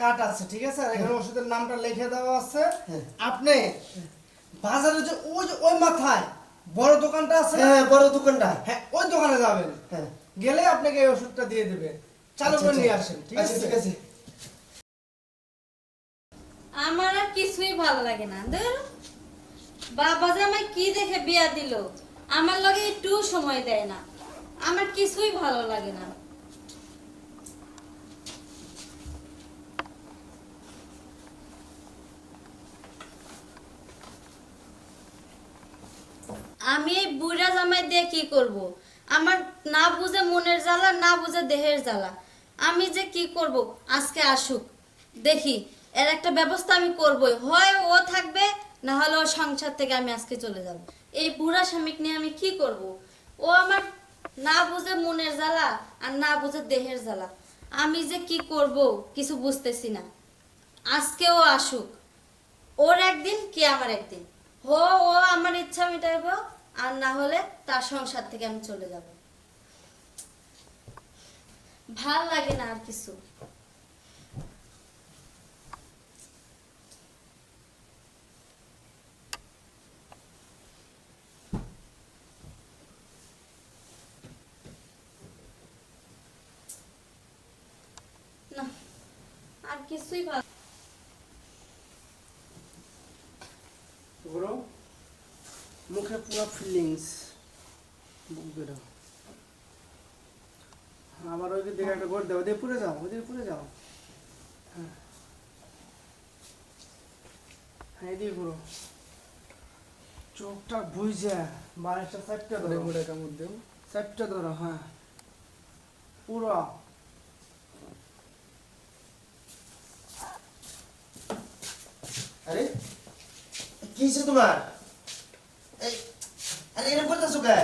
Card আছে ঠিক আছে? এখানে ওষুধের নামটা লিখে দেওয়া আছে। হ্যাঁ। আপনি বাজারে যে ওই যে ওই মাথায় বড় দোকানটা আছে হ্যাঁ বড় দোকানটা। হ্যাঁ ওই দোকানে যাবেন। হ্যাঁ। গেলে আপনাকে এই ওষুধটা দিয়ে দেবে। চালু আচ্ছা, করে আচ্ছা। নিয়ে আসেন ঠিক আচ্ছা, আছে? ঠিক আছে। আমার আর কিছুই ভালো লাগে না ধর। বাবা যে আমায় কি দেখে বিয়া দিল আমার লগে একটু সময় দেয় না। আমার কিছুই ভালো লাগে না। আমি এই বুড়া জামাই দিয়ে কি করব। আমার না বুঝে মনের জ্বালা, না বুঝে দেহের জ্বালা। আমি যে কি করব? আজকে আসুক। দেখি, এর একটা ব্যবস্থা আমি করবই। হয় ও থাকবে, না হলে ও সংসার থেকে আমি আজকে চলে যাব। এই বুড়া স্বামীক নিয়ে আমি কি করব? ও আমার না বুঝে মনের জ্বালা আর না বুঝে দেহের জ্বালা। আমি যে কি করব? কিছু বুঝতেছি না। আজকেও আসুক। ওর একদিন, কি আমার একদিন? হো ও আমার ইচ্ছা মিটাইব, আর না হলে তার সংসার থেকে আমি চলে যাব। ভালো লাগে না আর কিছু। না, আর কিছুই ভালো পুরো মুখে পুরো ফিলিংস বুক বেরো আবার ওই দিকে একটা গোট দেবো দিয়ে পুরে যাও ওদিকে পুরে যাও। হ্যাঁ। হ্যাঁ এদিকে পুরো চোখটা বুঝে বাড়িটা সাইডটা ধরো। মুড়ে কামড় দেও সাইডটা ধরো হ্যাঁ। পুরো। আরে কি তোমার? এই, আরে এরকম করতেছো কে?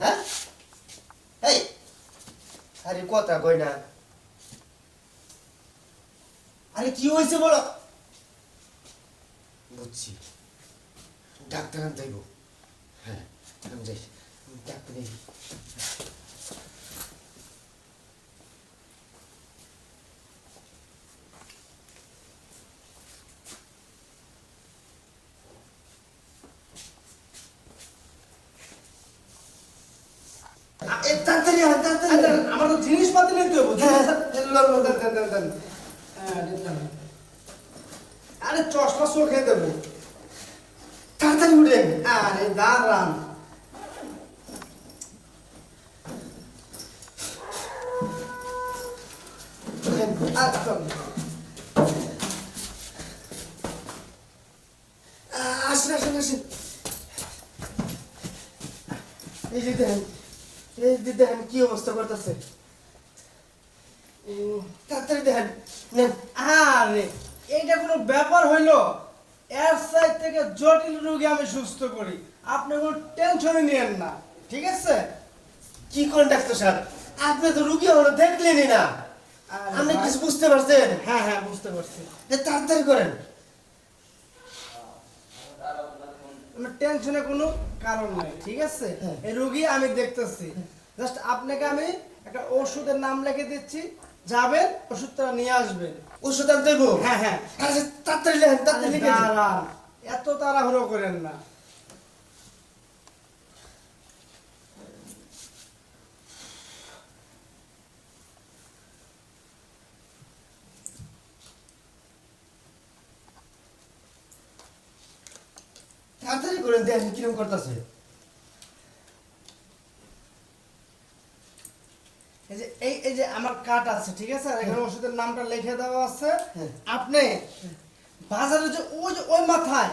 হ্যাঁ? এই, আরে কথা কই না। আরে কি হয়েছে বলো? বুঝছি। ডাক্তার আনতে হ্যাঁ আমি যাই। ডাক্তার তাড়াতাড়ি আন, তাড়াতাড়ি আমার তো জিনিসপাতি নিতে হবে হ্যাঁ, হ্যাঁ। হ্যাঁ। আরে চশমা চোখে দেবো। তাড়াতাড়ি উঠেন আরে দাঁড়ান। আচ্ছা। আসেন আসেন আসেন। এই যে দেখেন। এই যে দেখেন কি অবস্থা করতেছে। তাড়াতাড়ি দেখেন নেন। আরে এইটা কোনো ব্যাপার হইল? এর সাইড থেকে জটিল রোগী আমি সুস্থ করি। আপনি কোনো নিয়েন না ঠিক আছে? কি করেন ডাক্তার সাহেব? আপনি তো রুগী হলো দেখলেনই না। আপনি। কিছু বুঝতে পারছেন? হ্যাঁ হ্যাঁ বুঝতে পারছি। তাড়াতাড়ি করেন। আমার টেনশনে কোনো কারণ নাই ঠিক আছে? হ্যাঁ। এই রোগী আমি দেখতেছি। জাস্ট আপনাকে আমি একটা ওষুধের নাম লিখে দিচ্ছি। যাবেন ওষুধটা নিয়ে আসবেন। ওষুধ আনতে হ্যাঁ হ্যাঁ। তাড়াতাড়ি এত তাড়াহুড়ো করেন না তাড়াতাড়ি করেন দেখেন কীরকম করতেছে। এই যে এই এই যে আমার কার্ড আছে ঠিক আছে? আর এখানে ওষুধের নামটা লিখে দেওয়া আছে। হ্যাঁ। আপনি বাজারে যে ওই যে ওই মাথায়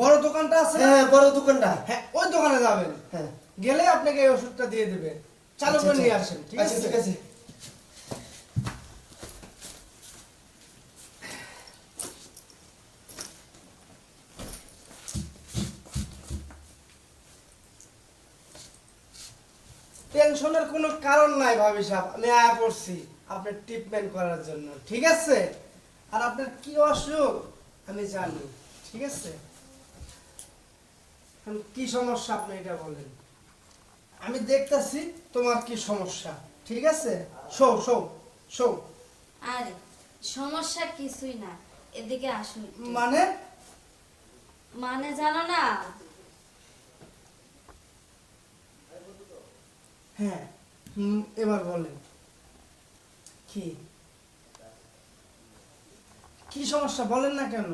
বড় দোকানটা আছে হ্যাঁ বড় দোকানটা। হ্যাঁ ওই দোকানে যাবেন। হ্যাঁ। গেলে আপনাকে এই ওষুধটা দিয়ে দেবে। চালু আচ্ছা, করে আচ্ছা। নিয়ে আসেন ঠিক আচ্ছা আছে? ঠিক আছে। টেনশনের কোনো কারণ নাই ভাবি সাহেব। আমি আয়া পড়ছি আপনার ট্রিটমেন্ট করার জন্য ঠিক আছে? আর আপনার কি অসুখ? আমি জানি ঠিক আছে? কি সমস্যা আপনি এটা বলেন। আমি দেখতাছি তোমার কি সমস্যা ঠিক আছে? শো শো শো আরে সমস্যা কিছুই না। এদিকে আসুন মানে? মানে জানো না হ্যাঁ হুম, এবার বলেন। কি? কি সমস্যা? বলেন না কেন?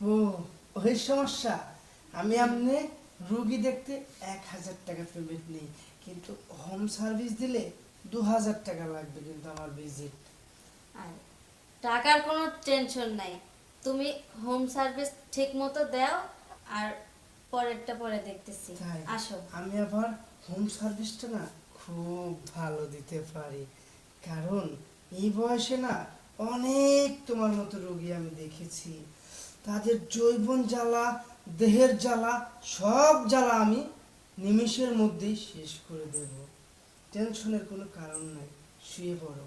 ও, ওই সমস্যা। আমি আপনি রুগী দেখতে এক হাজার টাকা পেমেন্ট নেই, কিন্তু হোম সার্ভিস দিলে দু হাজার টাকা লাগবে কিন্তু আমার ভিজিট আর টাকার কোনো টেনশন নাই। তুমি হোম সার্ভিস ঠিক মতো দাও, আর পরেরটা পরে দেখতেছি। আসো। আমি আবার হোম সার্ভিসটা না খুব ভালো দিতে পারি। কারণ এই বয়সে না অনেক তোমার মতো রোগী আমি দেখেছি। তাদের জৈবন জ্বালা দেহের জ্বালা সব জ্বালা আমি নিমিষের মধ্যেই শেষ করে দেব। টেনশনের কোনো কারণ নাই শুয়ে পড়ো।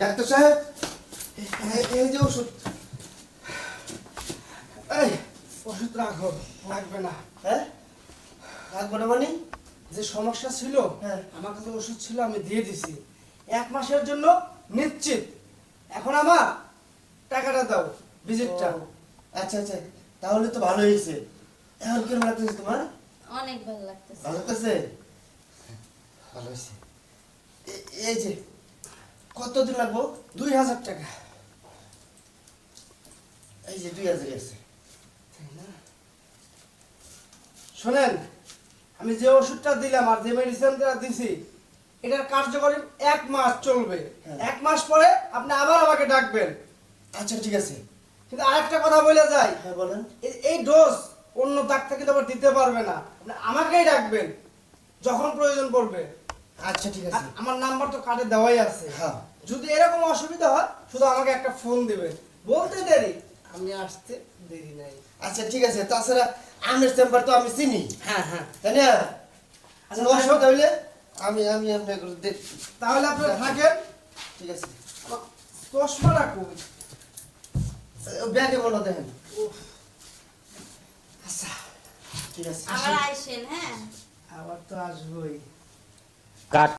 ডাক্তার সাহেব এই যে ওষুধ। এই ওষুধ রাখো লাগবে না। হ্যাঁ? রাখব না মানে? যে সমস্যা ছিল হ্যাঁ। আমার কাছে ওষুধ ছিল আমি দিয়ে দিছি। এক মাসের জন্য নিশ্চিত। এখন আমার টাকাটা দাও ভিজিটটা। আচ্ছা আচ্ছা। তাহলে তো ভালো হয়েছে। এখন কেমন লাগতেছে তোমার? অনেক ভালো লাগতেছে। ভালো লাগতেছে? ভালো হয়েছে। এই যে কতদিন লাগবো? দুই হাজার টাকা। এই যে দুই হাজার আছে। শোনেন আমি যে ওষুধটা দিলাম আর যে মেডিসিনটা দিছি এটার কার্যকরী এক মাস চলবে। হ্যাঁ। এক মাস পরে আপনি আবার আমাকে ডাকবেন। আচ্ছা ঠিক আছে। কিন্তু আরেকটা কথা বলে যাই। হ্যাঁ বলেন। এই ডোজ অন্য ডাক্তার কিন্তু আবার দিতে পারবে না। আপনি আমাকেই ডাকবেন যখন প্রয়োজন পড়বে। আচ্ছা ঠিক আছে। আমার নাম্বার তো কার্ডে দেওয়াই আছে। হ্যাঁ। যদি এরকম অসুবিধা হয় শুধু আমাকে একটা ফোন দিবেন বলতে দেরি। আমি আসতে দেরি নাই। আচ্ছা ঠিক আছে। তাছাড়া আমের চেম্বার তো আমি চিনি। হ্যাঁ হ্যাঁ। তাই না? আচ্ছা, অসুবিধা হইলে আমি আমি আপনাকে দেখ তাহলে আপনারা থাকেন। ঠিক আছে। চশমাটা কই ব্যাগে বলো দেখেন আচ্ছা ঠিক আছে আবার আইসেন হ্যাঁ? আবার তো আসবোই। কাট